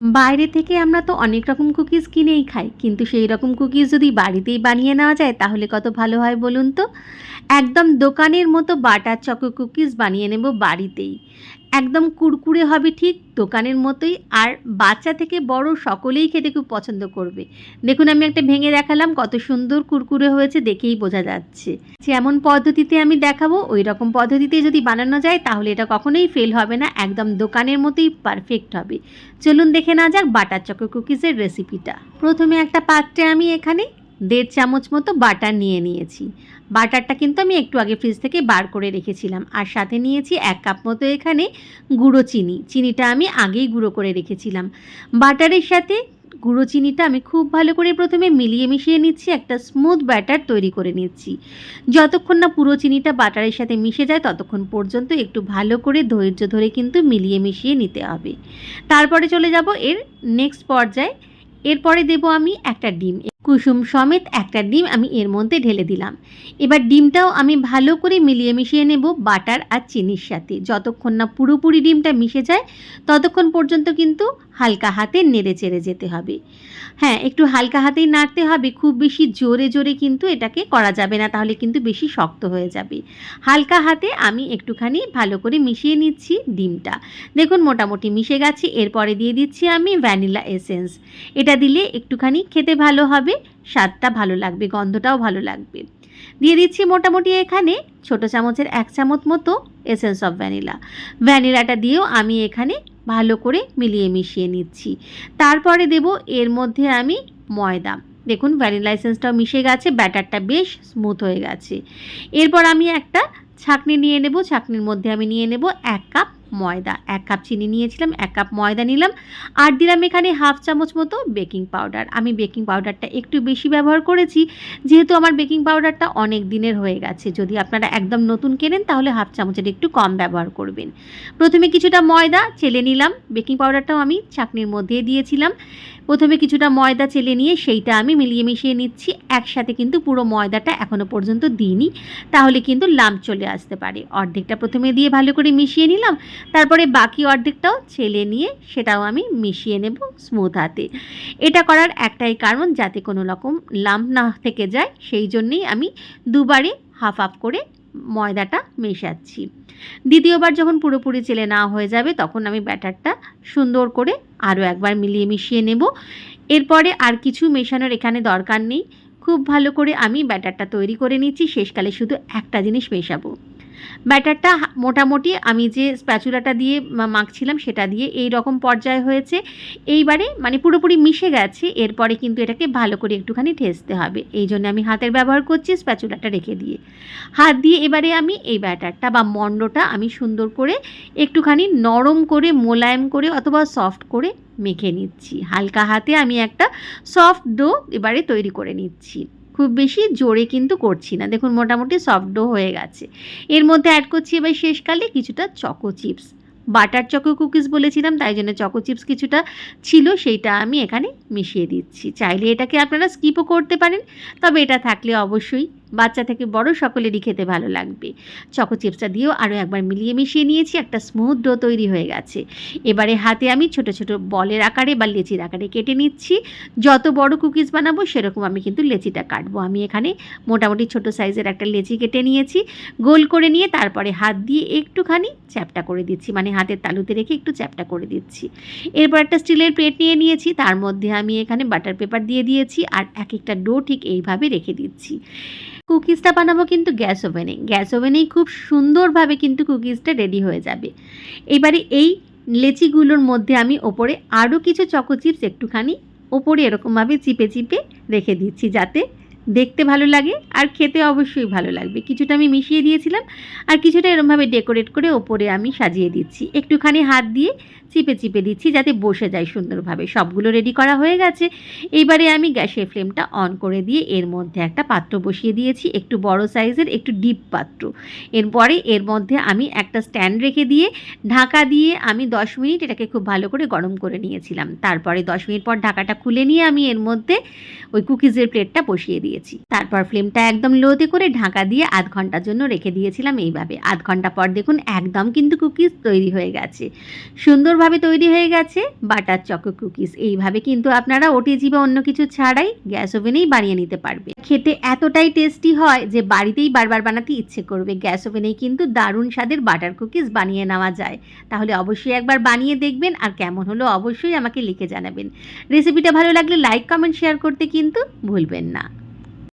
বাইরে থেকে আমরা তো অনেক রকম কুকিজ কিনেই খাই, কিন্তু সেই রকম কুকিজ যদি বাড়িতেই বানিয়ে নেওয়া যায় তাহলে কত ভালো হয় বলুন তো? একদম দোকানের মতো বাটার চকো কুকিজ বানিয়ে নেব বাড়িতেই। একদম কুরকুরে হবে ঠিক দোকানের মতোই আর বাচ্চা থেকে বড় সকলেই খেতে খুব পছন্দ করবে। দেখুন আমি একটা ভেঙে দেখালাম, কত সুন্দর কুরকুরে হয়েছে দেখেই বোঝা যাচ্ছে। যেমন পদ্ধতিতে আমি দেখাবো ওই রকম পদ্ধতিতে যদি বানানো যায় তাহলে এটা কখনোই ফেল হবে না, একদম দোকানের মতোই পারফেক্ট হবে। চলুন দেখে না যাক বাটার চকো কুকিজের রেসিপিটা প্রথমে একটা পাত্রে আমি এখানে দেড় চামচ মতো বাটার নিয়ে নিয়েছি। বাটারটা কিন্তু আমি একটু আগে ফ্রিজ থেকে বার করে রেখেছিলাম। আর সাথে নিয়েছি এক কাপ মতো এখানে গুঁড়ো চিনি। চিনিটা আমি আগেই গুঁড়ো করে রেখেছিলাম। বাটারের সাথে গুঁড়ো চিনিটা আমি খুব ভালো করে প্রথমে মিলিয়ে মিশিয়ে নিচ্ছি, একটা স্মুথ ব্যাটার তৈরি করে নিচ্ছি। যতক্ষণ না পুরো চিনিটা বাটারের সাথে মিশে যায়, ততক্ষণ পর্যন্ত একটু ভালো করে ধৈর্য ধরে কিন্তু মিলিয়ে মিশিয়ে নিতে হবে। তারপরে চলে যাব এর নেক্সট পর্যায়ে। এরপরে দেব আমি একটা ডিম। কুসুম সমেত একটা ডিম আমি এর মধ্যে ঢেলে দিলাম। এবার ডিমটাও আমি ভালো করে মিলিয়ে মিশিয়ে নেব বাটার আর চিনির সাথে। যতক্ষণ না পুরোপুরি ডিমটা মিশে যায়, ততক্ষণ পর্যন্ত কিন্তু হালকা হাতে নেড়ে চেড়ে যেতে হবে। হ্যাঁ একটু হালকা হাতেই নাড়তে হবে, খুব বেশি জোরে জোরে কিন্তু এটাকে করা যাবে না, তাহলে কিন্তু বেশি শক্ত হয়ে যাবে। হালকা হাতে আমি একটুখানি ভালো করে মিশিয়ে নিচ্ছি ডিমটা। দেখুন, মোটামুটি মিশে গেছে, এরপরে দিয়ে দিচ্ছি আমি ভ্যানিলা এসেন্স। এটা দিলে একটুখানি খেতে ভালো হবে। স্বাদটা ভালো লাগবে, গন্ধটাও ভালো লাগবে। দিয়ে দিচ্ছি মোটামুটি এখানে ছোট চামচের এক চামচ মতো এসেন্স অফ ভ্যানিলা ভ্যানিলাটা দিয়েও আমি এখানে ভালো করে মিলিয়ে মিশিয়ে নিচ্ছি। তারপরে দেব এর মধ্যে আমি ময়দা। দেখুন ভ্যানিলা এসেন্সটাও মিশে গেছে ব্যাটারটা বেশ স্মুথ হয়ে গেছে। এরপর আমি একটা ছাঁকনি নিয়ে নেব, ছাঁকনির মধ্যে আমি নিয়ে নেব এক কাপ ময়দা। এক কাপ চিনি নিয়েছিলাম, এক কাপ ময়দা নিলাম আর দিলাম এখানে হাফ চামচ মতো বেকিং পাউডার। আমি বেকিং পাউডারটা একটু বেশি ব্যবহার করেছি, যেহেতু আমার বেকিং পাউডারটা অনেক দিনের হয়ে গেছে। যদি আপনারা একদম নতুন কেনেন, তাহলে হাফ চামচের একটু কম ব্যবহার করবেন। প্রথমে কিছুটা ময়দা চেলে নিলাম। বেকিং পাউডারটাও আমি চাকনির মধ্যে দিয়েছিলাম। প্রথমে কিছুটা ময়দা চেলে নিয়ে সেইটা আমি মিলিয়ে মিশিয়ে নিচ্ছি। একসাথে কিন্তু পুরো ময়দাটা এখনও পর্যন্ত দিইনি। তাহলে কিন্তু লাম্প চলে আসতে পারে। অর্ধেকটা প্রথমে দিয়ে ভালো করে মিশিয়ে নিলাম। তারপরে বাকি অর্ধেকটাও ছেলে নিয়ে সেটাও আমি মিশিয়ে নেব স্মুথ হাতে। এটা করার একটাই কারণ যাতে কোনো রকম লাম্প না থেকে যায়, সেই জন্যেই আমি দুবারে হাফ হাফ করে ময়দাটা মেশাচ্ছি। দ্বিতীয়বার যখন পুরোপুরি চেলে না হয়ে যাবে, তখন আমি ব্যাটারটা সুন্দর করে আরও একবার মিলিয়ে মিশিয়ে নেব। এরপরে আর কিছু মেশানোর এখানে দরকার নেই। খুব ভালো করে আমি ব্যাটারটা তৈরি করে নিচ্ছি, শেষকালে শুধু একটা জিনিস মেশাবো। ব্যাটারটা মোটামুটি আমি যে স্প্যাচুলাটা দিয়ে মাখছিলাম সেটা দিয়ে এই রকম পর্যায়ে হয়েছে। এইবারে মানে পুরোপুরি মিশে গেছে, এরপরে কিন্তু এটাকে ভালো করে একটুখানি ঠেসতে হবে। এই জন্য আমি হাতের ব্যবহার করছি স্প্যাচুলাটা রেখে দিয়ে। হাত দিয়ে এবারে আমি এই ব্যাটারটা বা মণ্ডটা আমি সুন্দর করে একটুখানি নরম করে, মোলায়েম করে অথবা সফট করে মেখে নিচ্ছি। হালকা হাতে আমি একটা সফট ডো এবারে তৈরি করে নিচ্ছি। খুব বেশি জোরে কিন্তু করছি না। দেখুন, মোটামুটি সফট ডো হয়ে গেছে। এর মধ্যে অ্যাড করছি এবার শেষকালে কিছুটা choco chips butter choco cookies বলেছিলাম, তাই জন্য চকো চিপস কিছুটা ছিল, সেইটা আমি এখানে মিশিয়ে দিচ্ছি। চাইলে এটাকে আপনারা স্কিপও করতে পারেন, তবে এটা থাকলে অবশ্যই বাচ্চা থেকে বড় সকলেরই খেতে ভালো লাগবে। চকো চিপসটা দিয়েও আরও একবার মিলিয়ে মিশিয়ে নিয়েছি, একটা স্মুথ ডো তৈরি হয়ে গেছে। এবারে হাতে আমি ছোট ছোট বলের আকারে বা লেচির আকারে কেটে নিচ্ছি। যত বড় কুকিজ বানাবো সেরকম আমি কিন্তু লেচিটা কাটবো। আমি এখানে মোটামুটি ছোট সাইজের একটা লেচি কেটে নিয়েছি। গোল করে নিয়ে তারপরে হাত দিয়ে একটুখানি চ্যাপটা করে দিচ্ছি মানে হাতের তালুতে রেখে একটু চ্যাপটা করে দিচ্ছি। এরপর একটা স্টিলের প্লেট নিয়ে নিয়েছি, তার মধ্যে আমি এখানে বাটার পেপার দিয়ে দিয়েছি আর এক একটা ডো ঠিক এইভাবে রেখে দিচ্ছি। কুকিজটা বানাবো কিন্তু গ্যাস ওভেনে। গ্যাস ওভেনেই খুব সুন্দরভাবে কিন্তু কুকিজটা রেডি হয়ে যাবে। এবারে এই লেচিগুলোর মধ্যে আমি ওপরে আরও কিছু চকো চিপস একটুখানি ওপরে এরকমভাবে চিপে চিপে রেখে দিচ্ছি যাতে দেখতে ভালো লাগে আর খেতে অবশ্যই ভালো লাগবে। কিছুটা আমি মিশিয়ে দিয়েছিলাম আর কিছুটা এরমভাবে ডেকোরেট করে ওপরে আমি সাজিয়ে দিচ্ছি। একটুখানি হাত দিয়ে চিপে চিপে দিচ্ছি যাতে বসে যায় সুন্দরভাবে। সবগুলো রেডি করা হয়ে গেছে। এইবারে আমি গ্যাসের ফ্লেমটা অন করে দিয়ে এর মধ্যে একটা পাত্র বসিয়ে দিয়েছি। একটু বড় সাইজের একটু ডিপ পাত্র। এরপরে এর মধ্যে আমি একটা স্ট্যান্ড রেখে দিয়ে ঢাকা দিয়ে আমি দশ মিনিট এটাকে খুব ভালো করে গরম করে নিয়েছিলাম। তারপরে দশ মিনিট পর ঢাকাটা খুলে নিয়ে আমি এর মধ্যে ওই কুকিজের প্লেটটা বসিয়ে দিয়েছি। দিয়েছি। তারপর ফ্লেমটা একদম লোতে করে ঢাকা দিয়ে আধ ঘণ্টার জন্য রেখে দিয়েছিলাম এইভাবে। আধ ঘণ্টা পর দেখুন একদম কিন্তু কুকিজ তৈরি হয়ে গেছে। সুন্দরভাবে তৈরি হয়ে গেছে বাটার চকো কুকিজ। এইভাবে কিন্তু আপনারা ওটিজি বা অন্য কিছু ছাড়াই গ্যাস ওভেনেই বানিয়ে নিতে পারবে খেতে এতটাই টেস্টি হয় যে বাড়িতেই বারবার বানাতে ইচ্ছে করবে। গ্যাস ওভেনেই কিন্তু দারুণ স্বাদের বাটার কুকিজ বানিয়ে নেওয়া যায়। তাহলে অবশ্যই একবার বানিয়ে দেখবেন আর কেমন হলো অবশ্যই আমাকে লিখে জানাবেন। রেসিপিটা ভালো লাগলে লাইক, কমেন্ট, শেয়ার করতে কিন্তু ভুলবেন না।